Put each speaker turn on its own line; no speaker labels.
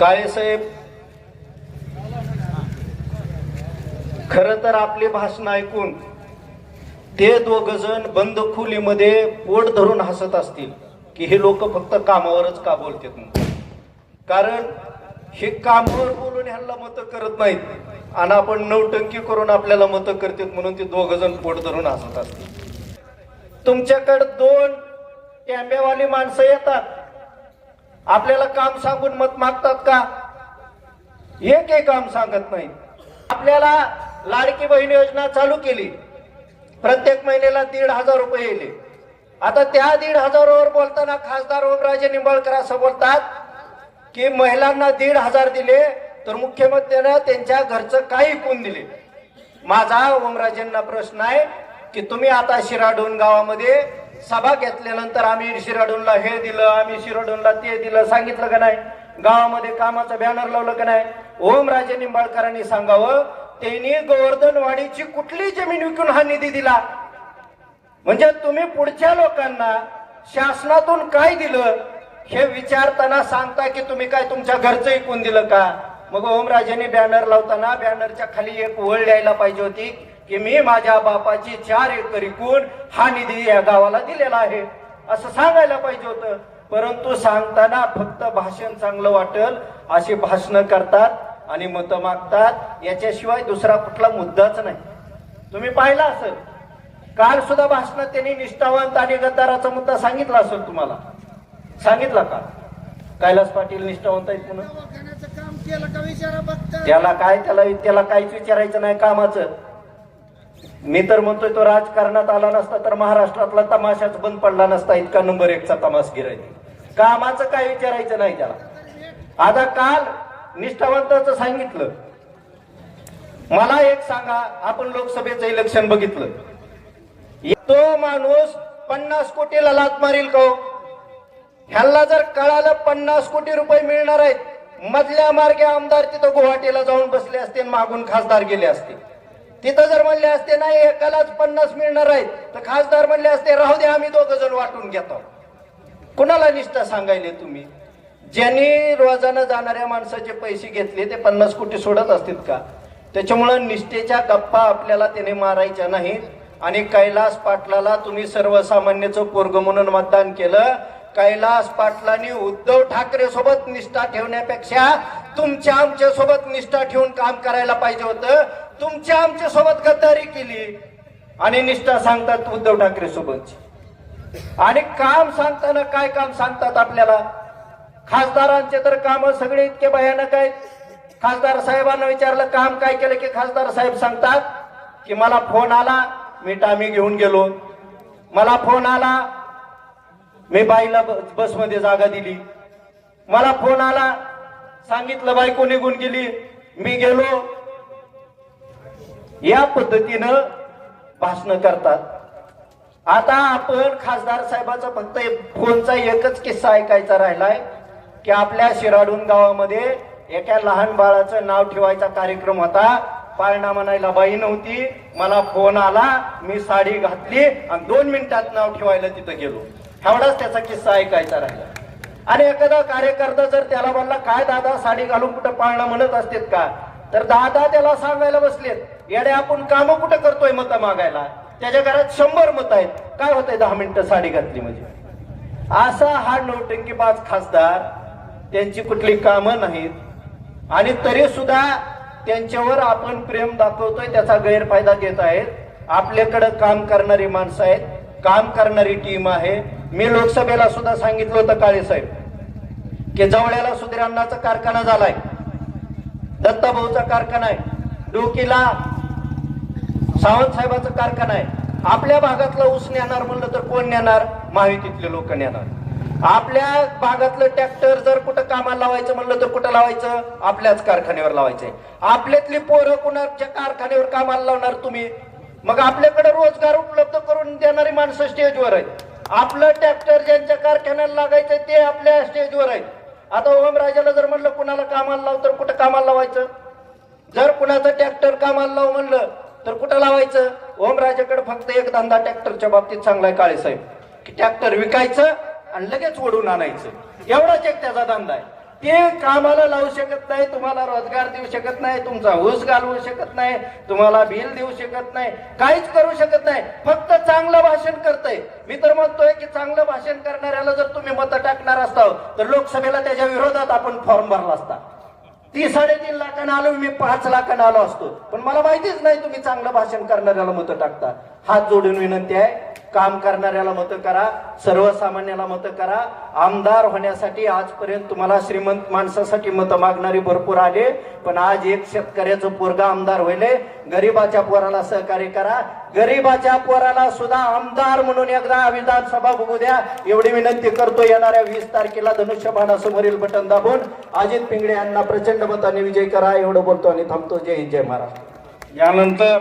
काळेसाहेब खर तर आपली भाषण ऐकून ते दोघ जण बंद खोलीमध्ये पोट धरून हसत असतील की हे लोक फक्त कामावरच का बोलतात कारण हे कामावर बोलून ह्यांना मतं करत नाहीत आणि आपण नवटंकी करून आपल्याला मतं करतात म्हणून ते दोघ जण पोट धरून हसत असतील. तुमच्याकडे दोन टॅम्ब्यावाली माणसं येतात. आपल्याला काम सांगून मत मागतात का? एकही काम सांगत नाही. आपल्याला लाडकी बहीण योजना चालू केली. प्रत्येक महिन्याला दीड हजार रुपये येले. आता त्या दीड हजारावर बोलताना खासदार ओमराजे निंबाळकर असं बोलतात की महिलांना दीड हजार दिले तर मुख्यमंत्र्यांना त्यांच्या घरचं काही कोण दिले? माझा ओमराजेंना प्रश्न आहे की तुम्ही आता शिराडोन गावामध्ये सभा घेतल्यानंतर आम्ही शिराडोनला हे दिलं आम्ही शिराडोनला ते दिलं. सांगितलं का नाही? गावामध्ये कामाचं बॅनर लावलं का नाही? ओमराजे निंबाळकरांनी सांगावं त्यांनी गोवर्धनवाडीची कुठली जमीन विकून हा निधी दिला? म्हणजे तुम्ही पुढच्या लोकांना शासनातून काय दिलं हे विचारताना सांगता की तुम्ही काय तुमच्या घरचं ऐकून दिलं का? मग ओमराजेने बॅनर लावताना बॅनरच्या खाली एक वळ द्यायला पाहिजे होती. की मी माझ्या बापाची चार एकर विकून हा निधी या गावाला दिलेला आहे. असं सांगायला पाहिजे होतं. परंतु सांगताना फक्त भाषण चांगलं वाटेल अशी भाषणं करतात आणि मतं मागतात. याच्याशिवाय दुसरा कुठला मुद्दाच नाही. तुम्ही पाहिला असेल. काल सुद्धा भाषणात त्यांनी निष्ठावंत आणि गद्दाराचा मुद्दा सांगितला असेल तुम्हाला. सांगितला का? कैलास पाटील निष्ठावंत आहेत म्हणून. त्याला काय त्याला त्याला काहीच विचारायचं नाही कामाचं. मी तर म्हणतोय तो राजकारणात आला नसता तर महाराष्ट्रातला तमाशाच बंद पडला नसता इतका नंबर एकचा तमास गिरायचा कामाचं काय विचारायचं नाही त्याला. आता काल निष्ठावंताचं सांगितलं. मला एक सांगा आपण लोकसभेचं इलेक्शन बघितलं. तो माणूस पन्नास कोटीला लात मारील का हो? ह्याला जर कळालं पन्नास कोटी रुपये मिळणार आहेत मधल्या मार्गे आमदार तिथं गुवाहाटीला जाऊन बसले असते मागून खासदार गेले असते. तिथं जर म्हणले असते नाही एकालाच पन्नास मिळणार आहेत तर खासदार म्हणले असते राहू दे आम्ही दोघ जण वाटून घेतो. कुणाला निष्ठा सांगायले तुम्ही? ज्यांनी रोजानं जाणाऱ्या माणसाचे पैसे घेतले ते पन्नास कोटी सोडत असतील का? त्याच्यामुळं निष्ठेच्या गप्पा आपल्याला त्याने मारायच्या नाहीत. आणि कैलास पाटलाला तुम्ही सर्वसामान्यचं पोरग म्हणून मतदान केलं. कैलास पाटलांनी उद्धव ठाकरे सोबत निष्ठा ठेवण्यापेक्षा तुमच्या आमच्यासोबत निष्ठा ठेवून काम करायला पाहिजे होतं. तुमच्या आमच्यासोबत गद्दारी केली. आणि निष्ठा सांगतात उद्धव ठाकरे सोबतची आणि काम सांगताना काय काम सांगतात आपल्याला? खासदारांचे तर काम सगळे इतके भयानक आहेत. खासदार साहेबांना विचारलं काम काय केलं की खासदार साहेब सांगतात की मला फोन आला मी टामी घेऊन गेलो. मला फोन आला मी बाईला बसमध्ये जागा दिली. मला फोन आला सांगितलं बायको निघून गेली. मी गेलो या पद्धतीनं भाषण करतात. आता आपण खासदार साहेबाचा फक्त फोनचा एकच किस्सा ऐकायचा राहिलाय की आपल्या शिराडून गावामध्ये एका लहान बाळाचं नाव ठेवायचा कार्यक्रम होता. पाळणा म्हणायला बाई नव्हती मला फोन आला मी साडी घातली आणि दोन मिनिटात नाव ठेवायला तिथं गेलो. एवढाच त्याचा किस्सा ऐकायचा राहिला. आणि एखादा कार्यकर्ता जर त्याला म्हणला काय दादा साडी घालून कुठं पाळणा म्हणत असतेत का? तर दादा त्याला सांगायला बसलेत. येडे आपण काम कुठं करतोय मतं मागायला? त्याच्या घरात शंभर मत आहेत. काय होतंय दहा मिनिटं साडी घातली म्हणजे? असा हा नौटंकीबाज खासदार त्यांची कुठली कामं नाहीत. आणि तरी सुद्धा त्यांच्यावर आपण प्रेम दाखवतोय त्याचा गैरफायदा घेत आहेत. आपल्याकडं काम करणारी माणसं आहेत काम करणारी टीम आहे. मी लोकसभेला सुद्धा सांगितलं होतं काळे साहेब की जवळ्याला सुधीरांनाचा कारखाना झालाय. दत्ताभाऊचा कारखाना आहे. डोकीला सावंत साहेबाचा कारखाना आहे. आपल्या भागातला ऊस नेणार म्हणलं तर कोण नेणार? महायुतीतले लोक नेणार. आपल्या भागातलं ट्रॅक्टर जर कुठं कामाला लावायचं म्हणलं तर कुठं लावायचं? आपल्याच कारखान्यावर लावायचंय. आपल्यातली पोरं कुणाच्या कारखान्यावर कामाला लावणार तुम्ही? मग आपल्याकडे रोजगार उपलब्ध करून देणारी माणसं स्टेजवर आहेत. आपलं ट्रॅक्टर ज्यांच्या कारखान्याला लागायचंय ते आपल्या स्टेजवर आहेत. आता ओमराजाला जर म्हणलं कुणाला कामाला लाव तर कुठं कामाला लावायचं? जर कुणाचं ट्रॅक्टर कामाला लाव म्हणलं तर कुठं लावायचं? ओमराजाकडे फक्त एक धंदा ट्रॅक्टरच्या बाबतीत चांगला आहे काळे साहेब. की ट्रॅक्टर विकायचं आणि लगेच ओढून आणायचं. एवढाच एक त्याचा धंदा आहे. ते कामाला लावू शकत नाही तुम्हाला रोजगार देऊ शकत नाही तुमचा ऊस घालवू शकत नाही तुम्हाला बिल देऊ शकत नाही काहीच करू शकत नाही. फक्त चांगलं भाषण करतय. मी तर म्हणतोय की चांगलं भाषण करणाऱ्याला जर तुम्ही मतं टाकणार असता तर लोकसभेला त्याच्या विरोधात आपण फॉर्म भरला असता. ती साडेतीन लाखानं आलो मी पाच लाखानं आलो असतो. पण मला माहितीच नाही तुम्ही चांगलं भाषण करणाऱ्याला मतं टाकता. हात जोडून विनंती आहे. काम करणाऱ्याला मतं करा सर्वसामान्याला मतं करा. आमदार होण्यासाठी आजपर्यंत तुम्हाला श्रीमंत माणसासाठी मतं मागणारी भरपूर आले पण आज एक शेतकऱ्याचं पोरगा आमदार होईले गरीबाच्या पोराला सहकार्य करा. गरीबाच्या पोराला सुद्धा आमदार म्हणून एकदा विधानसभा बघू द्या. एवढी विनंती करतो येणाऱ्या वीस तारखेला धनुष्यबाणासमोरील बटन दाबून अजित पिंगळे यांना प्रचंड मताने विजय करा. एवढं बोलतो आणि थांबतो. जय हिंद जय महाराष्ट्र.
यानंतर